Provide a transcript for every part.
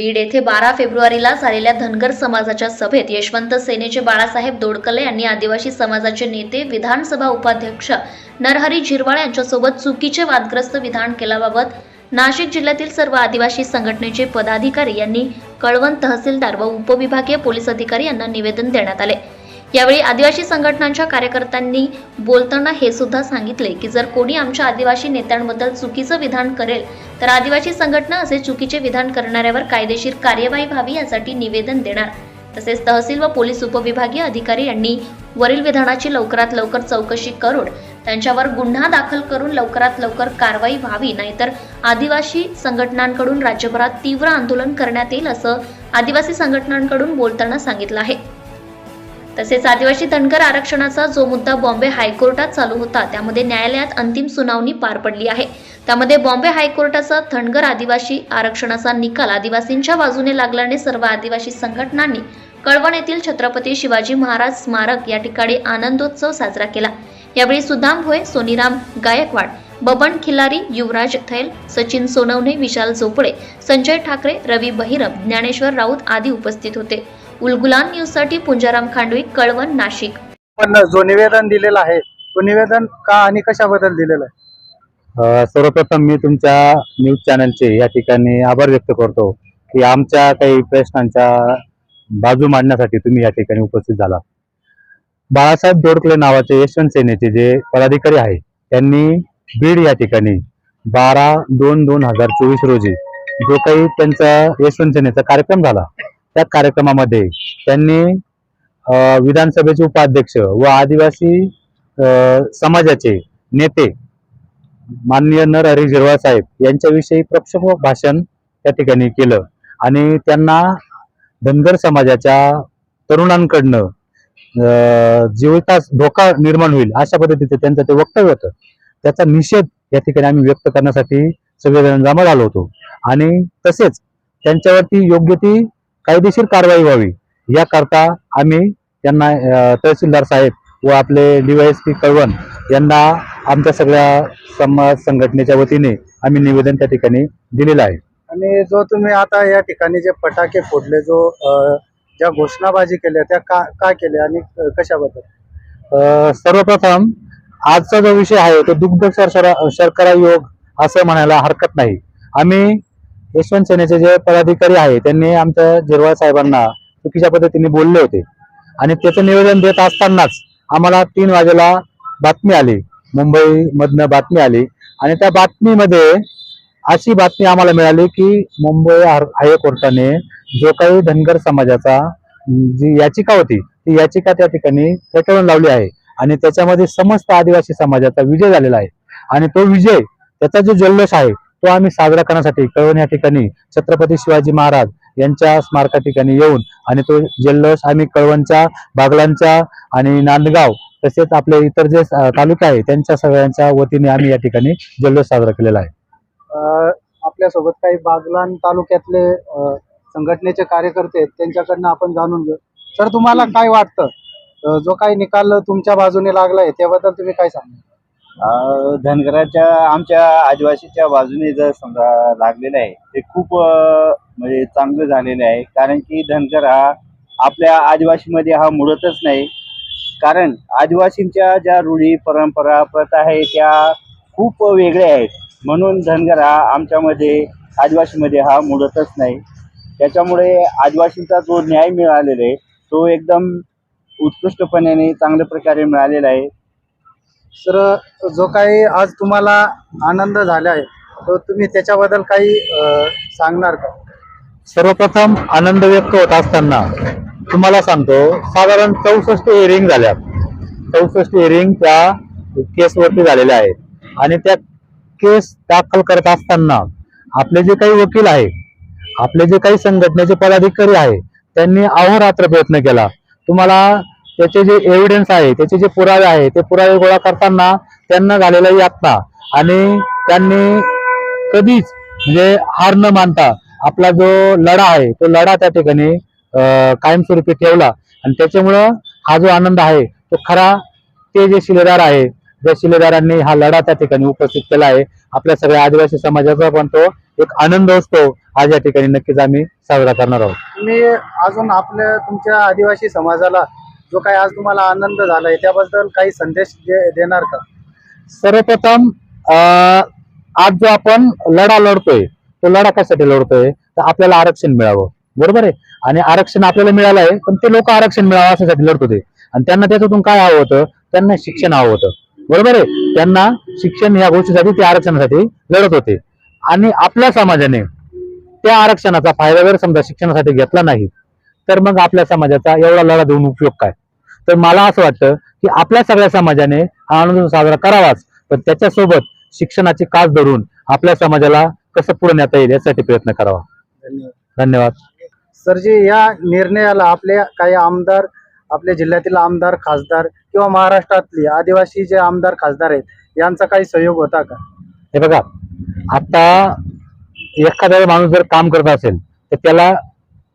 बीड येथे बारा फेब्रुवारीला झालेल्या धनगर समाजाच्या सभेत यशवंत सेनेचे बाळासाहेब दोडकले यांनी आदिवासी समाजाचे नेते विधानसभा उपाध्यक्ष नरहरी झिरवाळ यांच्यासोबत चुकीचे वादग्रस्त विधान केल्याबाबत नाशिक जिल्ह्यातील सर्व आदिवासी संघटनेचे पदाधिकारी यांनी कळवण तहसीलदार व उपविभागीय पोलीस अधिकारी यांना निवेदन देण्यात आले. यावेळी आदिवासी संघटनांच्या कार्यकर्त्यांनी बोलताना हे सुद्धा सांगितले की जर कोणी आमच्या आदिवासी नेत्यांबद्दल चुकीचं विधान करेल तर आदिवासी संघटना असे चुकीचे विधान करणाऱ्यावर कायदेशीर कार्यवाही व्हावी यासाठी निवेदन देणार. तसेच तहसील व पोलीस उपविभागीय अधिकारी यांनी वरील विधानाची लवकरात लवकर चौकशी करून त्यांच्यावर गुन्हा दाखल करून लवकरात लवकर कारवाई व्हावी नाहीतर आदिवासी संघटनांकडून राज्यभरात तीव्र आंदोलन करण्यात येईल असं आदिवासी संघटनांकडून बोलताना सांगितलं आहे. तसेच आदिवासी धनगर आरक्षणाचा जो मुद्दा बॉम्बे हायकोर्टात चालू होता त्यामध्ये न्यायालयात अंतिम सुनावणी पार पडली आहे. त्यामध्ये बॉम्बे हायकोर्टाचा थंडगर आदिवासी आरक्षणाचा निकाल आदिवासींच्या बाजूने लागल्याने सर्व आदिवासी संघटनांनी कळवण येथील छत्रपती शिवाजी महाराज स्मारक या ठिकाणी आनंदोत्सव साजरा केला. यावेळी सुदाम भोये सोनीराम गायकवाड बबन खिलारी युवराज थैल सचिन सोनवणे विशाल झोपडे संजय ठाकरे रवी बहिरम ज्ञानेश्वर राऊत आदी उपस्थित होते. उलगुलान न्यूजसाठी पुंजाराम खांडवी कळवण नाशिक. पण जो निवेदन दिलेला आहे तो निवेदन का आणि कशाबद्दल दिलेला आहे? सर्वप्रथम मी तुमच्या न्यूज चॅनलचे या ठिकाणी आभार व्यक्त करतो की आमच्या काही प्रश्नांच्या बाजू मांडण्यासाठी तुम्ही या ठिकाणी उपस्थित झाला. बाळासाहेब दोडकले नावाचे यशवंत सेनेचे जे पदाधिकारी आहे त्यांनी बीड या ठिकाणी बारा दोन दोन हजार चोवीस रोजी जो काही त्यांचा यशवंत सेनेचा कार्यक्रम झाला त्या कार्यक्रमामध्ये त्यांनी विधानसभेचे उपाध्यक्ष व आदिवासी समाजाचे नेते माननीय नरहरी झिरवाळ साहेब यांच्याविषयी प्रक्षोभक भाषण त्या ठिकाणी केलं. आणि त्यांना धनगर समाजाच्या तरुणांकडनं जीवितास धोका निर्माण होईल अशा पद्धतीचं त्यांचं ते वक्तव्य होतं. त्याचा निषेध या ठिकाणी आम्ही व्यक्त करण्यासाठी सगळेजण जमा झालो होतो. आणि तसेच त्यांच्यावरती योग्य ती कायदेशीर कारवाई व्हावी याकरता आम्ही त्यांना तहसीलदार साहेब व आपले डीवायएसपी कळवण यांना आमच्या सगळ्या समाज संघटनेच्या वतीने आम्ही निवेदन त्या ठिकाणी दिलेलं आहे. आणि जो तुम्ही आता या ठिकाणी जे पटाके फोडले जो ज्या घोषणाबाजी केल्या त्या का का केल्या आणि कशाबद्दल? सर्वप्रथम आजचा जो विषय आहे तो दुग्ध शर्करा शर्करा योग असं म्हणायला हरकत नाही. आम्ही यशवंत सेनेचे जे पदाधिकारी आहे त्यांनी आमच्या जिरवाळ साहेबांना चुकीच्या पद्धतीने बोलले होते. आणि त्याचं निवेदन देत असतानाच आम्हाला तीन वाजेला बातमी आली. मुंबईमधनं बातमी आली. आणि त्या बातमीमध्ये अशी बातमी आम्हाला मिळाली की मुंबई हायकोर्टाने जो काही धनगर समाजाचा जी याचिका होती ती याचिका त्या ठिकाणी फेटाळून लावली आहे. आणि त्याच्यामध्ये समस्त आदिवासी समाजाचा विजय झालेला आहे. आणि तो विजय त्याचा जो जल्लोष आहे तो आम्ही साजरा करण्यासाठी कळवण या ठिकाणी छत्रपती शिवाजी महाराज यांच्या स्मारका ठिकाणी येऊन आणि तो जल्लोष आम्ही कळवणच्या बागलांच्या आणि नांदगाव तसेच आपले इतर जे तालुके आहे त्यांच्या सगळ्यांच्या वतीने आम्ही या ठिकाणी जल्लोष साजरा केलेला आहे. अ, आपल्यासोबत काही बागलान तालुक्यातले संघटनेचे कार्यकर्ते आहेत त्यांच्याकडनं आपण जाणून घेऊ. सर तुम्हाला काय वाटतं? जो काही निकाल तुमच्या बाजूने लागलाय त्याबद्दल तुम्ही काय सांगा अं, धनगराच्या आमच्या आदिवासीच्या बाजूने जर समजा लागलेलं आहे ते खूप म्हणजे चांगलं झालेलं आहे. कारण की धनगर हा आपल्या आदिवासीमध्ये हा मुळतच नाही. कारण आदिवासींच्या ज्या रूढी परंपरा प्रथा आहे त्या खूप वेगळ्या आहेत. म्हणून धनगर हा आमच्यामध्ये आदिवासीमध्ये हा मुळतच नाही. त्याच्यामुळे आदिवासींचा जो न्याय मिळालेला आहे तो एकदम उत्कृष्टपणे चांगल्या प्रकारे मिळालेला आहे. सर जो काही आज तुम्हाला आनंद झाला आहे तो तुम्ही त्याच्याबद्दल काही सांगणार का? सर्वप्रथम आनंद व्यक्त होत असताना तुम्हाला सांगतो साधारण चौसष्ट हिअरिंग झाल्या चौसष्ट हिअरिंग त्या केसवरती झालेल्या आहेत. आणि त्या केस दाखल करत असताना आपले जे काही वकील आहे आपले जे काही संघटनेचे पदाधिकारी आहे त्यांनी अहोरात्र प्रयत्न केला. तुम्हाला त्याचे जे एव्हिडन्स आहे त्याचे जे पुरावे आहे ते पुरावे गोळा करताना त्यांना झालेला यातना आणि त्यांनी कधीच म्हणजे हार न मानता आपला जो लढा आहे तो लढा त्या ठिकाणी कायमस्वरूपी ठेवला. आणि त्याच्यामुळं हा जो आनंद आहे तो खरा ते जे शिलेदार आहे. ज्या शिलेदारांनी हा लढा त्या ठिकाणी उपस्थित केला आहे आपल्या सगळ्या आदिवासी समाजाचा पण तो एक आनंद असतो. आज या ठिकाणी नक्कीच आम्ही साजरा करणार आहोत. तुम्ही अजून आपल्या तुमच्या आदिवासी समाजाला जो काही आज तुम्हाला आनंद झालाय त्याबद्दल काही संदेश दे- देणार का? सर्वप्रथम आज जो आपण लढा लढतोय तो लढा कशासाठी लढतोय? तर आपल्याला आरक्षण मिळावं. बरोबर आहे? आणि आरक्षण आपल्याला मिळालं आहे पण ते लोक आरक्षण मिळावं अशासाठी लढत होते. आणि त्यांना त्याच्यातून काय हवं होतं? त्यांना शिक्षण हवं होतं. बरोबर आहे? त्यांना शिक्षण या गोष्टीसाठी ते आरक्षणासाठी लढत होते. आणि आपल्या समाजाने त्या आरक्षणाचा फायदा जर समजा शिक्षणासाठी घेतला नाही तर मग आपल्या समाजाचा एवढा लढा देऊन उपयोग काय? तर मला असं वाटतं की आपल्या सगळ्या समाजाने हा आनंद साजरा करावाच पण त्याच्यासोबत शिक्षणाची कास धरून आपल्या समाजाला कसं पुढे नेता येईल यासाठी प्रयत्न करावा. धन्यवाद. सर सरजी या निर्णयाला आपले काही आमदार आपल्या जिल्ह्यातील आमदार खासदार किंवा महाराष्ट्रातले आदिवासी जे आमदार खासदार आहेत यांचा काही सहयोग होता का? हे बघा आता एखादा माणूस जर काम करत असेल तर त्याला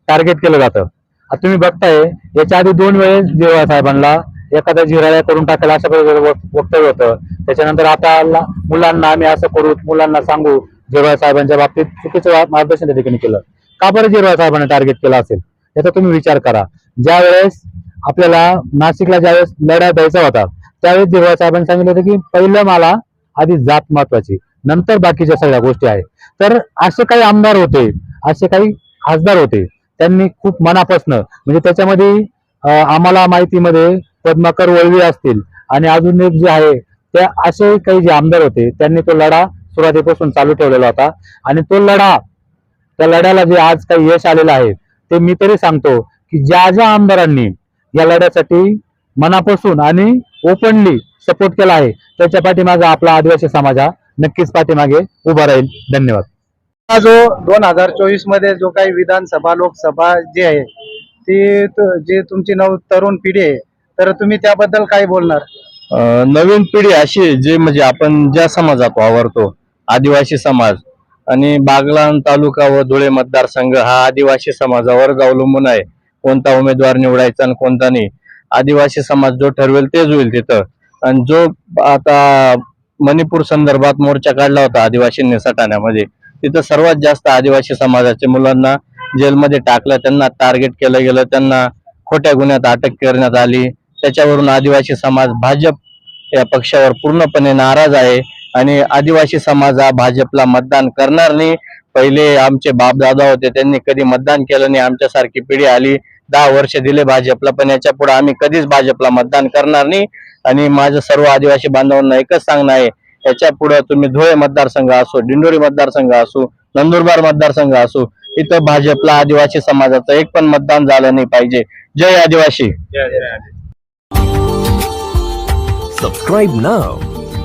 टार्गेट केलं जातं. आता तुम्ही बघताय याच्या आधी दोन वेळेस जेव्हा साहेबांना एखादा जिराळ्या करून टाकायला अशा प्रकारे वक्तव्य होतं. त्याच्यानंतर आता मुलांना आम्ही असं करू मुलांना सांगू जेव्हा साहेबांच्या बाबतीत चुकीचं मार्गदर्शन त्या ठिकाणी केलं. का बरं जिरवा साहेबांना टार्गेट केलं असेल? याचा तुम्ही विचार करा. ज्या वेळेस आपल्याला नाशिकला ज्यावेळेस लढा द्यायचा होता त्यावेळेस जिरवा साहेबांनी सांगितलं होतं की पहिलं मला आधी जात महत्वाची नंतर बाकीच्या सगळ्या गोष्टी आहेत. तर असे काही आमदार होते असे काही खासदार होते त्यांनी खूप मनापासनं म्हणजे त्याच्यामध्ये आम्हाला माहितीमध्ये पद्माकर वळवी असतील आणि अजून एक जे आहे त्या असे काही जे आमदार होते त्यांनी तो लढा सुरुवातीपासून चालू ठेवलेला होता. आणि तो लढा त्या लढ्याला जे आज काही यश आलेलं आहे ते मी तरी सांगतो की ज्या ज्या आमदारांनी या लढ्यासाठी मनापासून आणि ओपनली सपोर्ट केला आहे त्याच्या पाठीमागे आपला आदिवासी समाज हा नक्कीच पाठीमागे उभा राहील. धन्यवाद. हा जो दोन हजार चोवीसमध्ये जो काही विधानसभा लोकसभा जी आहे ती जी तुमची नव तरुण पिढी आहे तर तुम्ही त्याबद्दल काय बोलणार? नवीन पिढी अशी जे म्हणजे आपण ज्या समाजात वावरतो आदिवासी समाज आणि बागलाण तालुका व धुळे मतदारसंघ हा आदिवासी समाजावरच अवलंबून आहे. कोणता उमेदवार निवडायचा आणि कोणता नाही. आदिवासी समाज जो ठरवेल तेच होईल तिथं. आणि जो आता मणिपूर संदर्भात मोर्चा काढला होता आदिवासींनी सटाण्यामध्ये तिथं सर्वात जास्त आदिवासी समाजाच्या मुलांना जेलमध्ये टाकलं त्यांना टार्गेट केलं गेलं त्यांना खोट्या गुन्ह्यात अटक करण्यात आली. त्याच्यावरून आदिवासी समाज भाजप या पक्षावर पूर्णपणे नाराज आहे. आणि आदिवासी समाज हा भाजपला मतदान करणार नाही पहिले आमचे बाप दादा होते त्यांनी कधी मतदान केलं नाही आमच्यासारखी पिढी आली. दहा वर्ष दिले भाजपला पण याच्यापुढे आम्ही कधीच भाजपला मतदान करणार नाही. आणि माझं सर्व आदिवासी बांधवांना एकच सांगणं आहे याच्यापुढे तुम्ही धुळे मतदारसंघ असो दिंडोरी मतदारसंघ असो नंदुरबार मतदारसंघ असो इथं भाजपला आदिवासी समाजाचं एक पण मतदान झालं नाही पाहिजे. जय आदिवासी. Subscribe now.